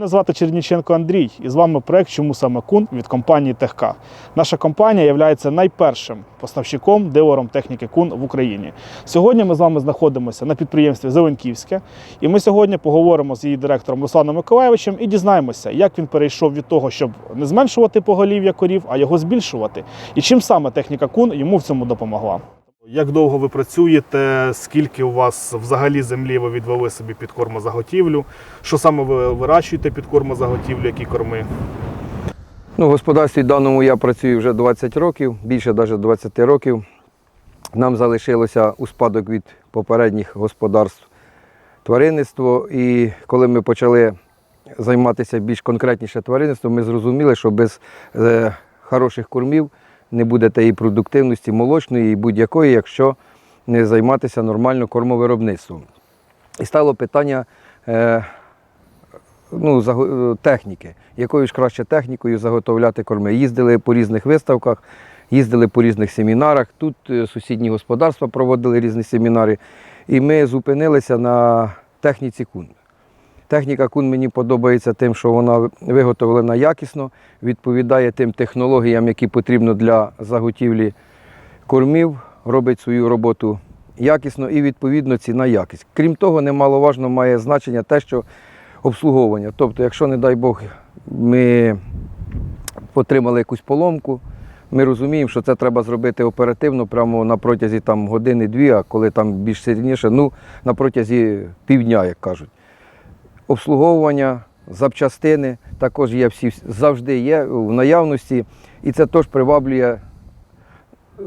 Мене звати Черніченко Андрій, і з вами проект Чому саме кун від компанії Техка. Наша компанія є найпершим поставщиком дилером техніки кун в Україні. Сьогодні ми з вами знаходимося на підприємстві Зеленківське, і ми сьогодні поговоримо з її директором Русланом Миколаєвичем і дізнаємося, як він перейшов від того, щоб не зменшувати поголів'я корів, а його збільшувати. І чим саме техніка кун йому в цьому допомогла. Як довго ви працюєте? Скільки у вас взагалі землі ви відвели собі під кормозаготівлю? Що саме ви вирощуєте під кормозаготівлю, які корми? Ну, в господарстві даному я працюю вже 20 років, більше навіть 20 років. Нам залишилося у спадок від попередніх господарств тваринництво. І коли ми почали займатися більш конкретніше тваринництвом, ми зрозуміли, що без е, хороших кормів не буде тієї продуктивності молочної і будь-якої, якщо не займатися нормально кормовиробництвом. І стало питання е, ну, е, техніки, якою ж краще технікою заготовляти корми. Їздили по різних виставках, їздили по різних семінарах. Тут е, сусідні господарства проводили різні семінари. І ми зупинилися на техніці кун. Техніка кун мені подобається тим, що вона виготовлена якісно, відповідає тим технологіям, які потрібно для заготівлі кормів, робить свою роботу якісно і відповідно ціна якість. Крім того, немаловажно має значення те, що обслуговування. Тобто, якщо, не дай Бог, ми отримали якусь поломку, ми розуміємо, що це треба зробити оперативно, прямо на протязі години-дві, а коли там більш сильніше, ну на протязі півдня, як кажуть. Обслуговування, запчастини також є всі, завжди є в наявності, і це теж приваблює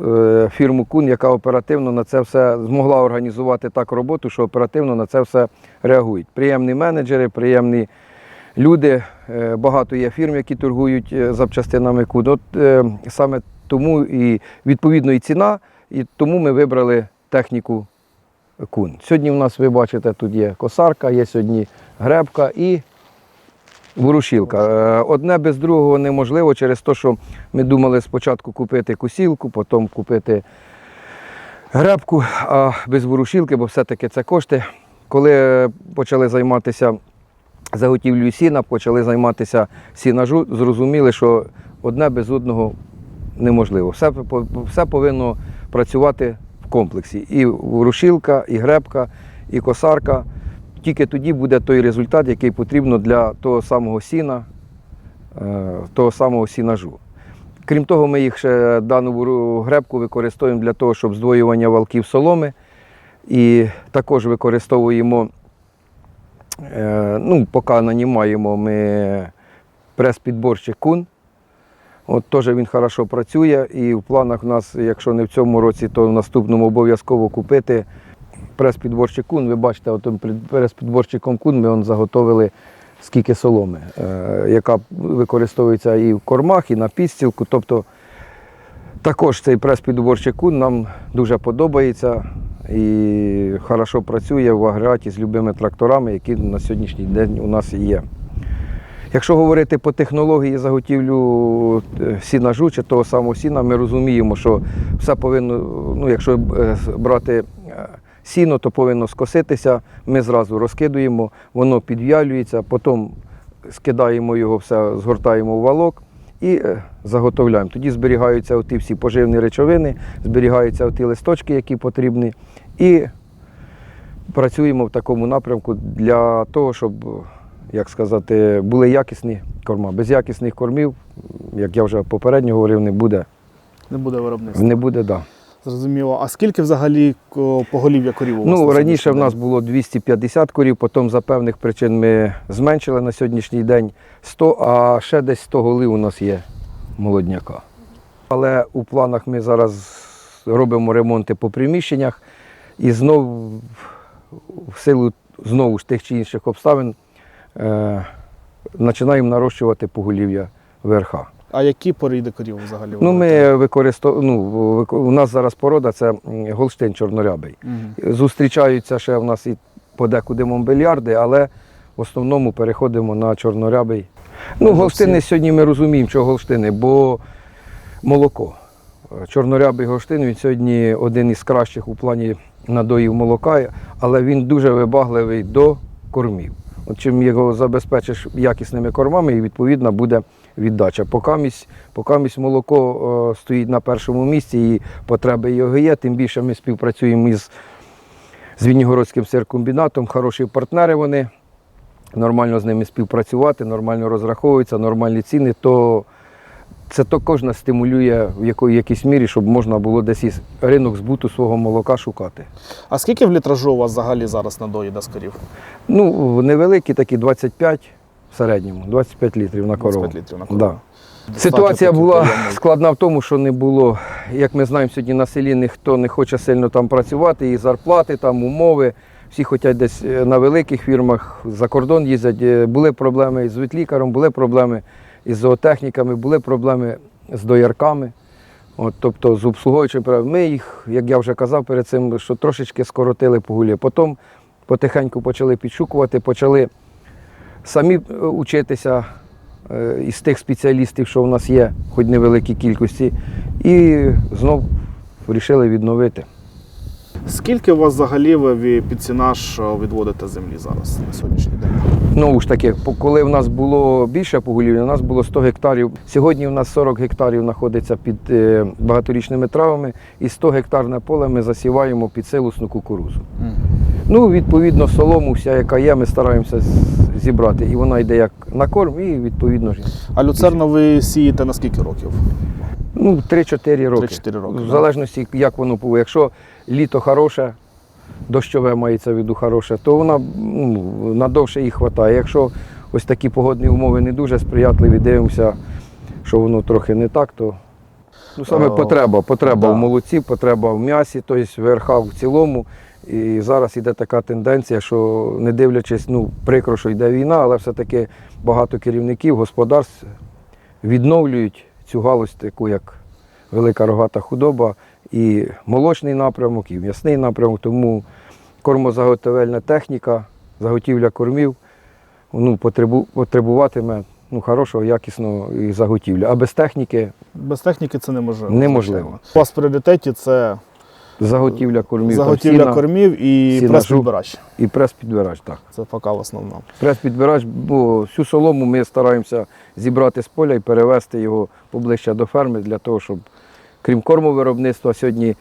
е, фірму Кун, яка оперативно на це все змогла організувати так роботу, що оперативно на це все реагують. Приємні менеджери, приємні люди. Е, Багато є фірм, які торгують е, запчастинами Кун. От саме тому і відповідно і ціна, і тому ми вибрали техніку Кун. Сьогодні у нас, ви бачите, тут є косарка, є сьогодні гребка і Ворушілка. Е, Одне без другого неможливо через те, що ми думали спочатку купити косілку, потім купити гребку, а без ворушілки, бо все-таки це кошти. Коли почали займатися заготівлею сіна, почали займатися сінажу, зрозуміли, що одне без одного неможливо. Все, все повинно працювати комплексі. І ворушілка, і гребка, і косарка. Тільки тоді буде той результат, який потрібно для того самого сіна, е, того самого сінажу. Крім того, ми їх ще дану гребку використовуємо для того, щоб здвоювання валків соломи. І також використовуємо, е, ну, поки нанімаємо ми прес-підборщик кун. От теж він хорошо працює. І в планах у нас, якщо не в цьому році, то в наступному обов'язково купити прес-підборщик кун. Ви бачите, отим прес-підборщиком кун ми заготовили скільки соломи, е, яка використовується і в кормах, і на підстілку. Тобто також цей прес-підборщик кун нам дуже подобається і хорошо працює в агрегаті з любими тракторами, які на сьогоднішній день у нас є. Якщо говорити по технології заготівлю е, сінажу чи того самого сіна, ми розуміємо, що все повинно, ну, якщо е, брати е, сіно, то повинно скоситися. Ми зразу розкидуємо, воно підв'ялюється, потім скидаємо його, все згортаємо в валок і заготовляємо. Тоді зберігаються оті всі поживні речовини, зберігаються оті листочки, які потрібні. І працюємо в такому напрямку для того, щоб, як сказати, були якісні корма. Без якісних кормів, як я вже попередньо говорив, не буде. Не буде виробництва. Не буде, да. Зрозуміло. А скільки взагалі поголів'я корів у вас? Ну, раніше в нас було 250 корів, потім за певних причин ми зменшили на сьогоднішній день 100, а ще десь 100 голів у нас є молодняка. Але у планах ми зараз робимо ремонти по приміщеннях і знову в силу знову ж тих чи інших обставин е, починаємо нарощувати поголів'я верха. А які поріди корів взагалі? Ну, ми використовуємо, ну, у нас зараз порода це голштин чорнорябий. Мгм. Зустрічаються ще в нас і подекуди момбельярди, але в основному переходимо на чорнорябий. Ну, голштини сьогодні ми розуміємо, що голштини, бо молоко. Чорнорябий голштин він сьогодні один із кращих у плані надоїв молока, але він дуже вибагливий до кормів. Чим його забезпечиш якісними кормами, і відповідно буде віддача. Покамість, покамість молоко е, стоїть на першому місці і потреби його є. Тим більше ми співпрацюємо із Віннігородським сиркомбінатом, хороші партнери вони, нормально з ними співпрацювати, нормально розраховуються, нормальні ціни, то це також нас стимулює в якої- якійсь мірі, щоб можна було десь із ринок збуту свого молока шукати. А скільки в літражу у вас взагалі зараз надоїда з корів? Ну, невеликі такі 25 в середньому, 25 літрів на корову. 25 літрів на корову. Да. Ситуація була складна в тому, що не було, як ми знаємо, сьогодні на селі ніхто не хоче сильно там працювати, і зарплати, там умови. Всі хочуть десь е, на великих фірмах за кордон їздять. Е, Були проблеми із ветлікаром, були проблеми із зоотехніками, були проблеми з доярками. От, тобто з обслуговуючим прав- Ми їх, як я вже казав перед цим, що трошечки скоротили погулі. Потім потихеньку почали підшукувати, почали самі е, учитися е, із тих спеціалістів, що в нас є, хоч невеликій кількості, і знов вирішили відновити. Скільки у вас взагалі ви під цінаж е, відводите землі зараз на сьогоднішній день? Знову ж таки, коли в нас було більше поголів'я, у нас було 100 гектарів. Сьогодні у нас 40 гектарів знаходиться під е, багаторічними травами, і 100 гектарне поле ми засіваємо під силосну кукурузу. Ну, відповідно, солому, вся, яка є, ми стараємося зібрати. І вона йде як на корм, і відповідно ж. А люцерну ви сієте на скільки років? Ну, 3-4 роки. 3-4 роки, В залежності, як воно було. Якщо літо хороше, дощове мається в виду хороше, то вона ну, надовше їй вистачає. Якщо ось такі погодні умови не дуже сприятливі, дивимося, що воно трохи не так, то ну, саме О, потреба. Потреба да. в молоці, потреба в м'ясі, тобто верха в цілому. І зараз іде така тенденція, що не дивлячись, ну, прикро, що йде війна, але все-таки багато керівників, господарств відновлюють цю галузь, таку як велика рогата худоба, і молочний напрямок, і м'ясний напрямок. Тому кормозаготовельна техніка, заготівля кормів ну, потребу, потребуватиме ну, хорошого, якісного і заготівля. А без техніки Без техніки це неможливо. Неможливо. У вас в пріоритеті це заготівля кормів, заготівля сіна кормів і прес-підбирач. і прес-підбирач. Так. Це поки в основному. Прес-підбирач, бо всю солому ми стараємося зібрати з поля і перевезти його поближче до ферми для того, щоб, крім кормовиробництва, сьогодні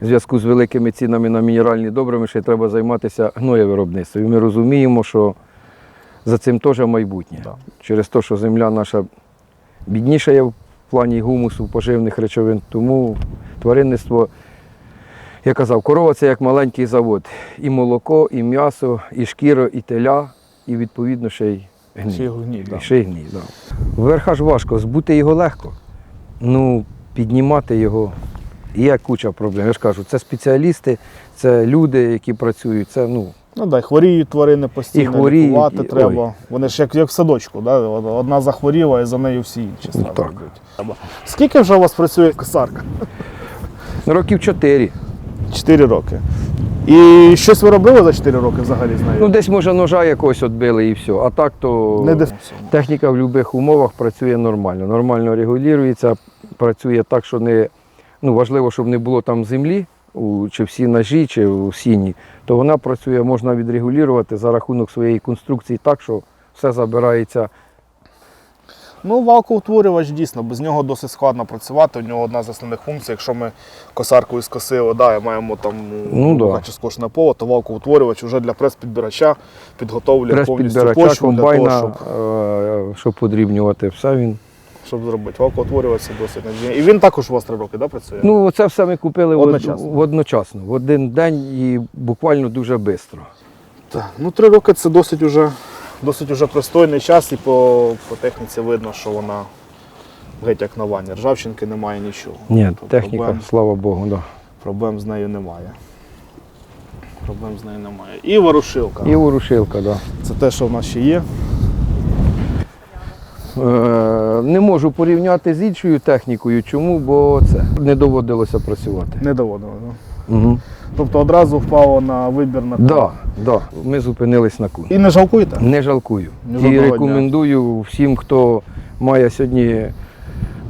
в зв'язку з великими цінами на мінеральні добрими ще треба займатися гноєвиробництвом. І ми розуміємо, що за цим теж майбутнє. Да. Через те, що земля наша бідніша є в плані гумусу, поживних речовин, тому тваринництво, я казав, корова це як маленький завод. І молоко, і м'ясо, і шкіра, і теля, і відповідно ще й гній. Ще й гній, да. Ще й гній, да. Верха ж важко, збути його легко. Ну, піднімати його є куча проблем. Я ж кажу, це спеціалісти, це люди, які працюють. Це, ну, Ну да, і хворіють тварини постійно, І хворіють, лікувати і- треба. Вони ж як, як в садочку, да? одна захворіла і за нею всі інші зразу так. йдуть. Треба. Скільки вже у вас працює косарка? років чотири. Чотири роки. І щось ви робили за 4 роки взагалі з нею? Ну, десь може ножа якогось відбили і все. А так то Не деф... техніка в будь-яких умовах працює нормально. Нормально регулюється, працює так, що не ну, важливо, щоб не було там землі, чи всі ножі, чи у сіні, то вона працює, можна відрегулювати за рахунок своєї конструкції так, що все забирається. Ну, валкоутворювач дійсно, без нього досить складно працювати. У нього одна з основних функцій. Якщо ми косаркою скосили, да, і маємо там Ну, да. скошене поле, то валкоутворювач вже для прес-підбирача підготовлює повністю почву для того, щоб, е, щоб подрібнювати все він. Щоб зробити. Валкоутворювач це досить надійно. І він також у вас три роки да, працює? Ну, це все ми купили од- Одночасно. в одночасно, в один день і буквально дуже швидко. Так, ну три роки це досить уже, досить уже пристойний час, і по, по техніці видно, що вона геть як нова. Ні ржавчинки немає нічого. Ні, Тобто техніка, Проблем, слава Богу, да. проблем з нею немає. Проблем з нею немає. І ворушилка. І ворушилка, так. Да. Це те, що в нас ще є. Е, Не можу порівняти з іншою технікою. Чому? Бо це не доводилося працювати. Не доводили. Да? Угу. Тобто одразу впало на вибір на Да, да. Ми зупинились на кун. І не жалкуєте? Не жалкую. Ні І жодного дня. рекомендую всім, хто має сьогодні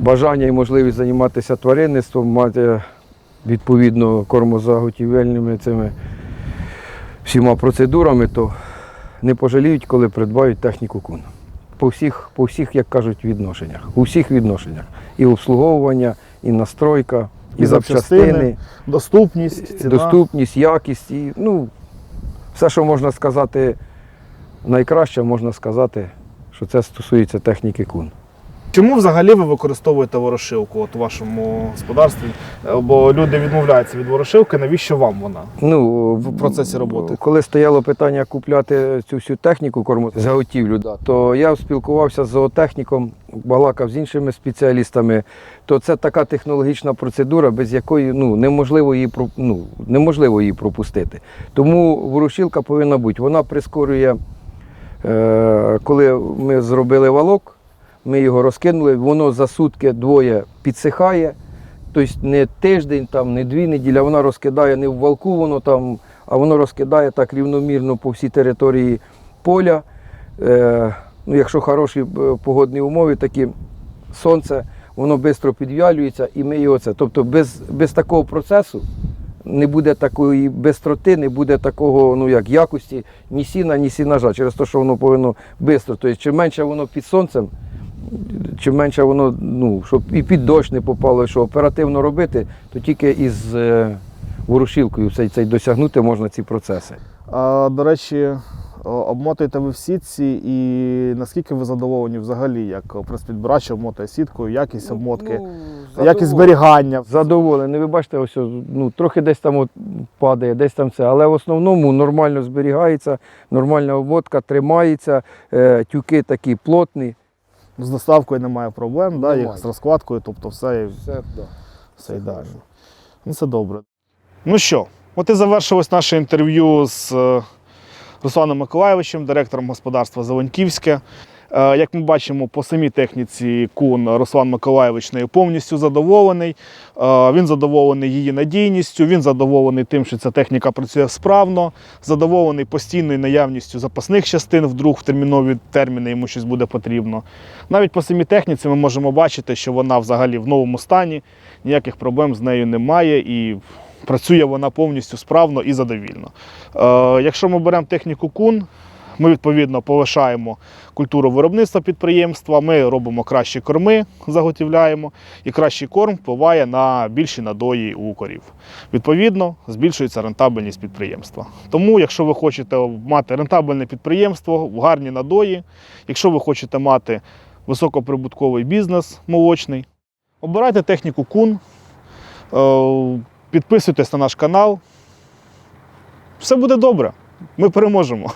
бажання і можливість займатися тваринництвом, мати відповідно кормозаготівельними цими всіма процедурами, то не пожаліють, коли придбають техніку кун. По всіх, по всіх, як кажуть, відношеннях. У всіх відношеннях. І обслуговування, і настройка, і, І запчастини, Доступність, ціна. доступність, якість. І, ну, все, що можна сказати найкраще, можна сказати, що це стосується техніки кун. Чому взагалі ви використовуєте ворошилку от у вашому господарстві? Е, Бо люди відмовляються від ворошилки, навіщо вам вона? Ну, В процесі роботи. Коли стояло питання купляти цю всю техніку корму заготівлю, да, то я спілкувався з зоотехніком, балакав з іншими спеціалістами. То це така технологічна процедура, без якої ну, неможливо, її, ну, неможливо її пропустити. Тому ворушилка повинна бути. Вона прискорює, е, коли ми зробили валок, ми його розкинули, воно за сутки двоє підсихає. Тобто не тиждень, там, не дві неділі, вона розкидає не в валку, воно там, а воно розкидає так рівномірно по всій території поля. Е, ну, якщо хороші е, погодні умови, такі сонце, воно швидко підв'ялюється і ми його це. Тобто без, без такого процесу не буде такої бистроти, не буде такого ну, як, якості ні сіна, ні сінажа, через те, що воно повинно швидко. Тобто, чим менше воно під сонцем, чим менше воно, ну, щоб і під дощ не попало, що оперативно робити, то тільки із е, ворушилкою цей, цей досягнути можна ці процеси. А, до речі, обмотуєте ви в сітці і наскільки ви задоволені взагалі, як прес-підбирач обмотує сіткою, якість обмотки, якість зберігання? Задоволений. Ви бачите, ось ну, трохи десь там от падає, десь там це. Але в основному нормально зберігається, нормальна обмотка тримається, е, тюки такі плотні. З доставкою немає проблем, да, Немає. їх з розкладкою, тобто все, Все, да. все ідеально. Ну, це добре. Ну що, от і завершилось наше інтерв'ю з е, Русланом Миколаєвичем, директором господарства Зеленківське. Е, Як ми бачимо, по самій техніці кун Руслан Миколаєвич нею повністю задоволений. Е, Він задоволений її надійністю, він задоволений тим, що ця техніка працює справно, задоволений постійною наявністю запасних частин, вдруг в термінові терміни йому щось буде потрібно. Навіть по самій техніці ми можемо бачити, що вона взагалі в новому стані, ніяких проблем з нею немає і працює вона повністю справно і задовільно. Е, якщо ми беремо техніку кун, ми відповідно повишаємо культуру виробництва підприємства, ми робимо кращі корми, заготівляємо, і кращий корм впливає на більші надої у корів. Відповідно, збільшується рентабельність підприємства. Тому, якщо ви хочете мати рентабельне підприємство, гарні надої, якщо ви хочете мати високоприбутковий бізнес молочний, обирайте техніку кун, е, підписуйтесь на наш канал. Все буде добре. Ми переможемо.